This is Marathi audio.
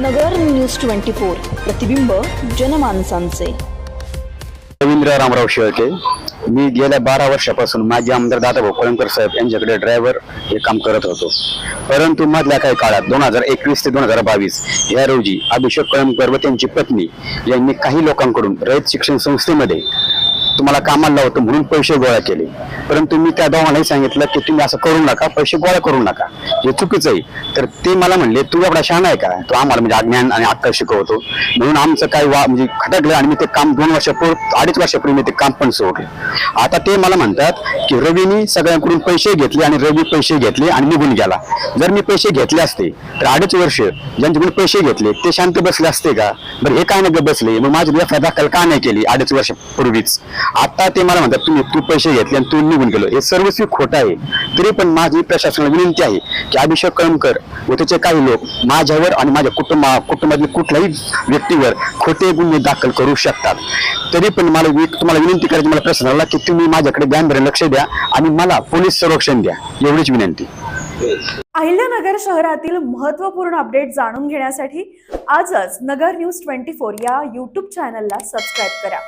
नगर न्यूज ट्वेंटी फोर प्रतिबिंब जनमानसांचे. रवींद्र रामराव शेळके. मी गेल्या बारा वर्षापासून माझे आमदार दादाभाऊ कळंकर साहेब यांच्याकडे ड्रायव्हर हे काम करत होतो. परंतु मधल्या काही काळात दोन हजार एकवीस ते दोन हजार बावीस या रोजी अभिषेक कळंकर व त्यांची पत्नी यांनी काही लोकांकडून रयत शिक्षण संस्थेमध्ये तुम्हाला कामाला लावतो म्हणून पैसे गोळा केले. परंतु मी त्या दोघांनाही सांगितलं की तुम्ही असं करू नका पैसे गोळा करू नका. हे चुकीचं आहे. तर ते मला म्हणले तू एवढा शहाण आहे का? तो आम्हाला म्हणजे अज्ञान आणि अक्कल शिकवतो. म्हणून आमचं काही वा म्हणजे खटकलं आणि मी ते काम दोन वर्षापूर्वी अडीच वर्षापूर्वी मी ते काम पण सोडलं. आता ते मला म्हणतात की रवीनी सगळ्यांकडून पैसे घेतले आणि रवी पैसे घेतले आणि निघून गेला. जर मी पैसे घेतले असते तर अडीच वर्ष ज्यांच्याकडून पैसे घेतले ते शांत बसले असते का? बरं हे काय नाही बसले? मग माझी दाखल का नाही केली अडीच वर्षापूर्वीच? आता ते मला म्हणतात तुम्ही तू पैसे घेतले आणि तू निघून गेलो. हे सर्वस्वी खोटं आहे. तरी पण माझी प्रशासनाला विनंती आहे की अभिषेक कळमकर व त्याचे काही लोक माझ्यावर आणि माझ्या कुटुंबा कुटुंबातील कुठल्याही व्यक्तीवर खोटे गुन्हे दाखल करू शकतात. तरी पण मला तुम्हाला विनंती करायची मला प्रशासनाला की तुम्ही माझ्याकडे ध्यान लक्ष द्या आणि मला पोलीस संरक्षण द्या. एवढीच विनंती. अहिल्यानगर शहरातील महत्त्वपूर्ण अपडेट जाणून घेण्यासाठी आजच नगर न्यूज ट्वेंटी फोर या यूट्यूब चॅनलला सबस्क्राईब करा.